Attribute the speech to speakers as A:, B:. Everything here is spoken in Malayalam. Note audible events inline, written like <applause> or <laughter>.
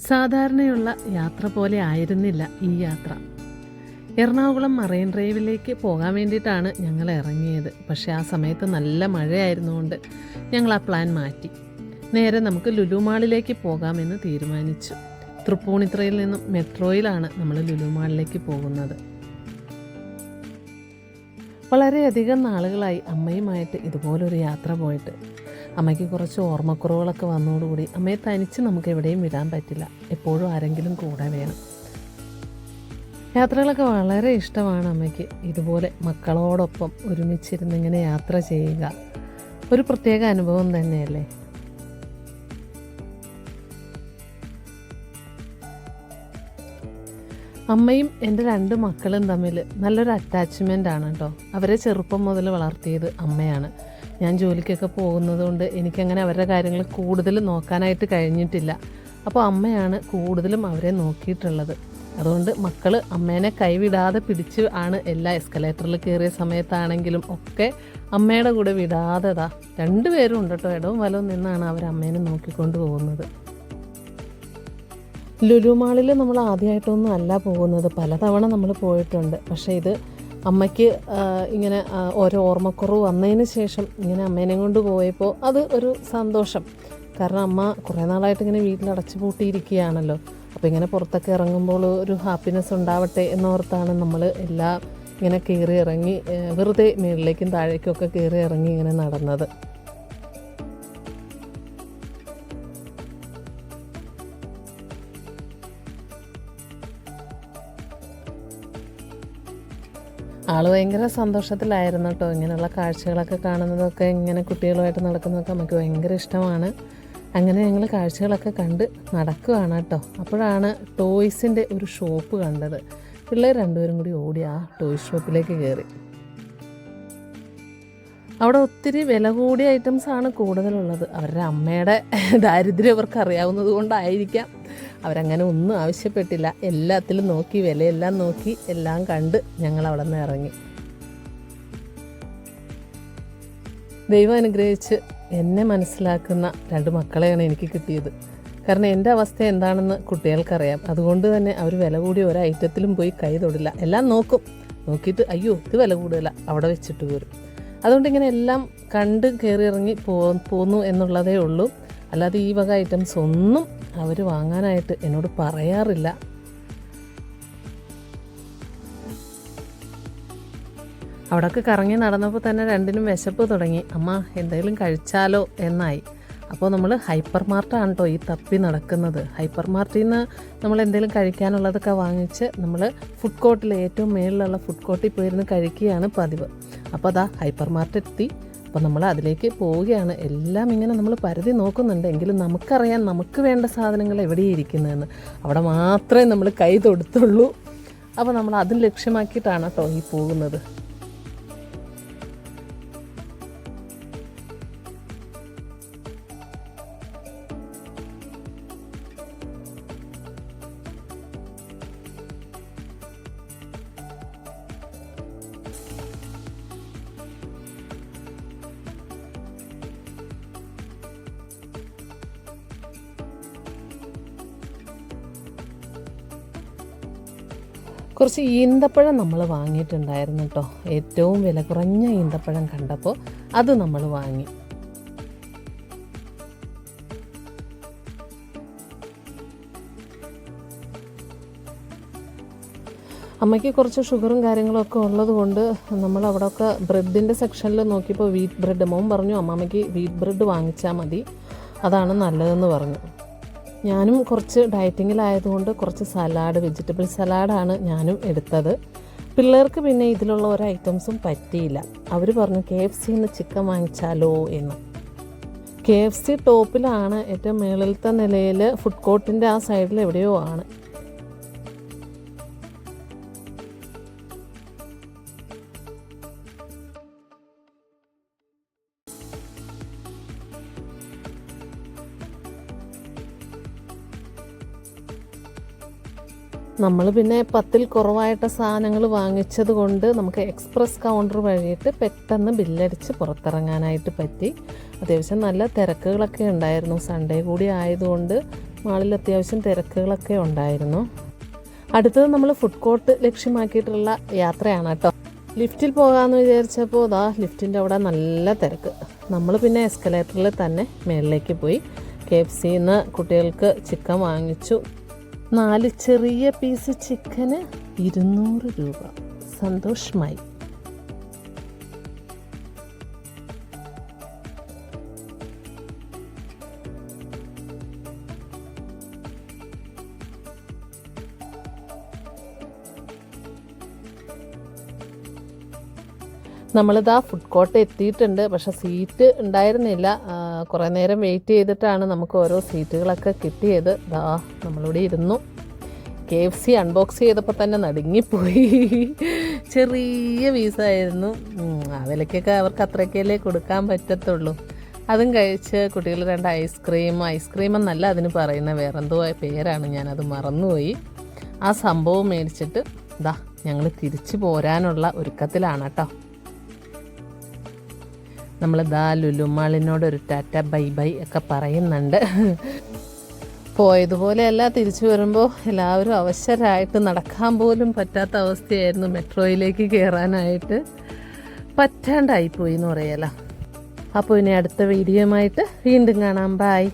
A: സാധാരണയുള്ള യാത്ര പോലെ ആയിരുന്നില്ല ഈ യാത്ര. എറണാകുളം മറൈൻ ഡ്രൈവിലേക്ക് പോകാൻ വേണ്ടിയിട്ടാണ് ഞങ്ങൾ ഇറങ്ങിയത്. പക്ഷേ ആ സമയത്ത് നല്ല മഴയായിരുന്നുകൊണ്ട് ഞങ്ങൾ ആ പ്ലാൻ മാറ്റി. നേരെ നമുക്ക് ലുലു മാളിലേക്ക് പോകാമെന്ന് തീരുമാനിച്ചു. തൃപ്പൂണിത്രയിൽ നിന്നും മെട്രോയിലാണ് നമ്മൾ ലുലു മാളിലേക്ക് പോകുന്നത്. വളരെയധികം നാളുകളായി അമ്മയുമായിട്ട് ഇതുപോലൊരു യാത്ര പോയിട്ട്. അമ്മയ്ക്ക് കുറച്ച് ഓർമ്മക്കുറവുകളൊക്കെ വന്നതോടുകൂടി അമ്മയെ തനിച്ച് നമുക്ക് എവിടെയും വിടാൻ പറ്റില്ല. എപ്പോഴും ആരെങ്കിലും കൂടെ വേണം. യാത്രകളൊക്കെ വളരെ ഇഷ്ടമാണ് അമ്മയ്ക്ക്. ഇതുപോലെ മക്കളോടൊപ്പം ഒരുമിച്ചിരുന്ന് ഇങ്ങനെ യാത്ര ചെയ്യുക. ഒരു പ്രത്യേക അനുഭവം തന്നെയല്ലേ? അമ്മയും എന്റെ രണ്ട് മക്കളും തമ്മിൽ നല്ലൊരു അറ്റാച്ച്മെന്റ് ആണ് കേട്ടോ അവരെ ചെറുപ്പം മുതൽ വളർത്തിയത് അമ്മയാണ്. ഞാൻ ജോലിക്കൊക്കെ പോകുന്നതുകൊണ്ട് എനിക്കങ്ങനെ അവരുടെ കാര്യങ്ങൾ കൂടുതൽ നോക്കാനായിട്ട് കഴിഞ്ഞിട്ടില്ല. അപ്പോൾ അമ്മയാണ് കൂടുതലും അവരെ നോക്കിയിട്ടുള്ളത്. അതുകൊണ്ട് മക്കൾ അമ്മേനെ കൈവിടാതെ പിടിച്ച് ആണ് എല്ലാ എസ്കലേറ്ററിൽ കയറിയ സമയത്താണെങ്കിലും ഒക്കെ അമ്മയുടെ കൂടെ വിടാതെ താ രണ്ടുപേരും ഉണ്ട് കേട്ടോ ഇടവും വലവും നിന്നാണ് അവർ അമ്മേനെ നോക്കിക്കൊണ്ട് പോകുന്നത്. ലുലു മാളിൽ നമ്മൾ ആദ്യമായിട്ടൊന്നും അല്ല പോകുന്നത്. പലതവണ നമ്മൾ പോയിട്ടുണ്ട്. പക്ഷേ ഇത് അമ്മയ്ക്ക് ഇങ്ങനെ ഓരോ ഓർമ്മക്കുറവ് വന്നതിന് ശേഷം ഇങ്ങനെ അമ്മേനെ കൊണ്ട് പോയപ്പോൾ അത് ഒരു സന്തോഷം. കാരണം അമ്മ കുറേ നാളായിട്ട് ഇങ്ങനെ വീട്ടിൽ അടച്ചു പൂട്ടിയിരിക്കുകയാണല്ലോ. അപ്പോൾ ഇങ്ങനെ പുറത്തൊക്കെ ഇറങ്ങുമ്പോൾ ഒരു ഹാപ്പിനെസ് ഉണ്ടാവട്ടെ എന്നോർത്താണ് നമ്മൾ എല്ലാം ഇങ്ങനെ കയറി ഇറങ്ങി വെറുതെ മേളിലേക്കും താഴേക്കും ഒക്കെ കയറി ഇറങ്ങി ഇങ്ങനെ നടന്നത്. ആൾ ഭയങ്കര സന്തോഷത്തിലായിരുന്നു കേട്ടോ. ഇങ്ങനെയുള്ള കാഴ്ചകളൊക്കെ കാണുന്നതൊക്കെ ഇങ്ങനെ കുട്ടികളുമായിട്ട് നടക്കുന്നതൊക്കെ നമുക്ക് ഭയങ്കര ഇഷ്ടമാണ്. അങ്ങനെ ഞങ്ങൾ കാഴ്ചകളൊക്കെ കണ്ട് നടക്കുകയാണ് കേട്ടോ. അപ്പോഴാണ് ടോയ്സിന്റെ ഒരു ഷോപ്പ് കണ്ടത്. പിള്ളേർ രണ്ടുപേരും കൂടി ഓടി ആ ടോയ് ഷോപ്പിലേക്ക് കയറി. അവിടെ ഒത്തിരി വില കൂടിയ ഐറ്റംസാണ് കൂടുതലുള്ളത്. അവരുടെ അമ്മയുടെ <laughs> ദാരിദ്ര്യം അവർക്ക് അറിയാവുന്നത് കൊണ്ടായിരിക്കാം. അവരങ്ങനെ ഒന്നും ആവശ്യപ്പെട്ടില്ല. എല്ലാത്തിലും നോക്കി വിലയെല്ലാം നോക്കി എല്ലാം കണ്ട് ഞങ്ങൾ അവിടെ നിന്ന് ഇറങ്ങി. ദൈവം അനുഗ്രഹിച്ച് എന്നെ മനസ്സിലാക്കുന്ന രണ്ട് മക്കളെയാണ് എനിക്ക് കിട്ടിയത്. കാരണം എന്റെ അവസ്ഥ എന്താണെന്ന് കുട്ടികൾക്കറിയാം. അതുകൊണ്ട് തന്നെ അവർ വില കൂടി ഒരു ഐറ്റത്തിലും പോയി കൈ തൊടില്ല. എല്ലാം നോക്കും. നോക്കിയിട്ട് അയ്യോ ഇത് വില കൂടുതല. അവിടെ വെച്ചിട്ട് പോരും. അതുകൊണ്ട് ഇങ്ങനെ എല്ലാം കണ്ട് കയറി ഇറങ്ങി പോ പോന്നു എന്നുള്ളതേ ഉള്ളൂ. അല്ലാതെ ഈ വക ഐറ്റംസ് ഒന്നും അവർ വാങ്ങാനായിട്ട് എന്നോട് പറയാറില്ല. അവിടെയൊക്കെ കറങ്ങി നടന്നപ്പോൾ തന്നെ രണ്ടിനും വിശപ്പ് തുടങ്ങി. അമ്മ എന്തെങ്കിലും കഴിച്ചാലോ? എന്നായി. അപ്പോൾ നമ്മൾ ഹൈപ്പർ മാർട്ടാണ് കേട്ടോ ഈ തപ്പി നടക്കുന്നത്. ഹൈപ്പർ മാർട്ടിൽ നിന്ന് നമ്മൾ എന്തെങ്കിലും കഴിക്കാനുള്ളതൊക്കെ വാങ്ങിച്ച് നമ്മൾ ഫുഡ് കോർട്ടിൽ ഏറ്റവും മേളിലുള്ള ഫുഡ് കോർട്ടിൽ പോയിരുന്ന് കഴിക്കുകയാണ് പതിവ്. അപ്പോൾ അതാ ഹൈപ്പർ മാർട്ട് എത്തി അപ്പോൾ നമ്മൾ അതിലേക്ക് പോവുകയാണ്. എല്ലാം ഇങ്ങനെ നമ്മൾ പരിധി നോക്കുന്നുണ്ട്. എങ്കിലും നമുക്കറിയാം നമുക്ക് വേണ്ട സാധനങ്ങൾ എവിടെയാണ് ഇരിക്കുന്നതെന്ന് അവിടെ മാത്രമേ നമ്മൾ കൈ തൊടുത്തുള്ളൂ. അപ്പോൾ നമ്മൾ അതും ലക്ഷ്യമാക്കിയിട്ടാണ് കേട്ടോ ഈ പോകുന്നത്. കുറച്ച് ഈന്തപ്പഴം നമ്മൾ വാങ്ങിയിട്ടുണ്ടായിരുന്നു കേട്ടോ. ഏറ്റവും വില കുറഞ്ഞ ഈന്തപ്പഴം കണ്ടപ്പോൾ അത് നമ്മൾ വാങ്ങി. അമ്മയ്ക്ക് കുറച്ച് ഷുഗറും കാര്യങ്ങളൊക്കെ ഉള്ളത് കൊണ്ട് നമ്മൾ അവിടെയൊക്കെ ബ്രെഡിന്റെ സെക്ഷനിൽ നോക്കിയപ്പോൾ വീറ്റ് ബ്രെഡ് മോൻ പറഞ്ഞു അമ്മാമ്മയ്ക്ക് വീറ്റ് ബ്രെഡ് വാങ്ങിച്ചാൽ മതി. അതാണ് നല്ലതെന്ന് പറഞ്ഞു. ഞാനും കുറച്ച് ഡയറ്റിങ്ങിലായതുകൊണ്ട് കുറച്ച് സലാഡ് വെജിറ്റബിൾ സലാഡാണ് ഞാനും എടുത്തത്. പിള്ളേർക്ക് പിന്നെ ഇതിലുള്ള ഒരു ഐറ്റംസും പറ്റിയില്ല. അവർ പറഞ്ഞു കെ എഫ് സിന്ന് ചിക്കൻ വാങ്ങിച്ചാലോ? എന്ന്. കെ എഫ് സി ടോപ്പിലാണ് ഏറ്റവും മേളിലത്തെ നിലയിൽ ഫുഡ് കോർട്ടിന്റെ ആ സൈഡിൽ എവിടെയോ ആണ്. നമ്മൾ പിന്നെ പത്തിൽ കുറവായിട്ട സാധനങ്ങൾ വാങ്ങിച്ചത് കൊണ്ട് നമുക്ക് എക്സ്പ്രസ് കൗണ്ടർ വഴിയിട്ട് പെട്ടെന്ന് ബില്ലടിച്ച് പുറത്തിറങ്ങാനായിട്ട് പറ്റി. അത്യാവശ്യം നല്ല തിരക്കുകളൊക്കെ ഉണ്ടായിരുന്നു. സൺഡേ കൂടി ആയതുകൊണ്ട് മാളിൽ അത്യാവശ്യം തിരക്കുകളൊക്കെ ഉണ്ടായിരുന്നു. അടുത്തത് നമ്മൾ ഫുഡ് കോർട്ട് ലക്ഷ്യമാക്കിയിട്ടുള്ള യാത്രയാണ് കേട്ടോ. ലിഫ്റ്റിൽ പോകാമെന്ന് വിചാരിച്ചപ്പോൾ ഇതാ ലിഫ്റ്റിന്റെ അവിടെ നല്ല തിരക്ക്. നമ്മൾ പിന്നെ എസ്കലേറ്ററിൽ തന്നെ മേളിലേക്ക് പോയി. കെ എഫ് സിന്ന് കുട്ടികൾക്ക് ചിക്കൻ വാങ്ങിച്ചു. നാല് ചെറിയ പീസ് ചിക്കന് ഇരുന്നൂറ് രൂപ. സന്തോഷമായി. നമ്മളിതാ ഫുഡ് കോർട്ട് എത്തിയിട്ടുണ്ട്. പക്ഷെ സീറ്റ് ഉണ്ടായിരുന്നില്ല. കുറേ നേരം വെയിറ്റ് ചെയ്തിട്ടാണ് നമുക്ക് ഓരോ സീറ്റുകളൊക്കെ കിട്ടിയത്. ദാ നമ്മളിവിടെ ഇരുന്നു. കെ എഫ് സി അൺബോക്സ് ചെയ്തപ്പോൾ തന്നെ നടുങ്ങിപ്പോയി. ചെറിയ പീസായിരുന്നു ആ വിലയ്ക്കൊക്കെ അവർക്ക് അത്രയ്ക്കല്ലേ കൊടുക്കാൻ പറ്റത്തുള്ളൂ. അതും കഴിച്ച് കുട്ടികൾ രണ്ട് ഐസ്ക്രീം ഐസ്ക്രീം എന്നല്ല അതിന് പറയുന്ന വേറെന്തോ പേരാണ് ഞാനത് മറന്നുപോയി. ആ സംഭവം മേടിച്ചിട്ട് ദാ ഞങ്ങൾ തിരിച്ചു പോരാനുള്ള ഒരുക്കത്തിലാണ് കേട്ടോ. നമ്മൾ ദാ ലുലുമാളിനോട് ഒരു ടാറ്റ ബൈ ബൈ ഒക്കെ പറയുന്നുണ്ട്. പോയതുപോലെയല്ല തിരിച്ചു വരുമ്പോൾ എല്ലാവരും അവശരായിട്ട് നടക്കാൻ പോലും പറ്റാത്ത അവസ്ഥയായിരുന്നു മെട്രോയിലേക്ക് കയറാനായിട്ട് പറ്റാണ്ടായിപ്പോയി എന്ന് പറയല. അപ്പോൾ ഇനി അടുത്ത വീഡിയോയുമായിട്ട് വീണ്ടും കാണാം. ബായ്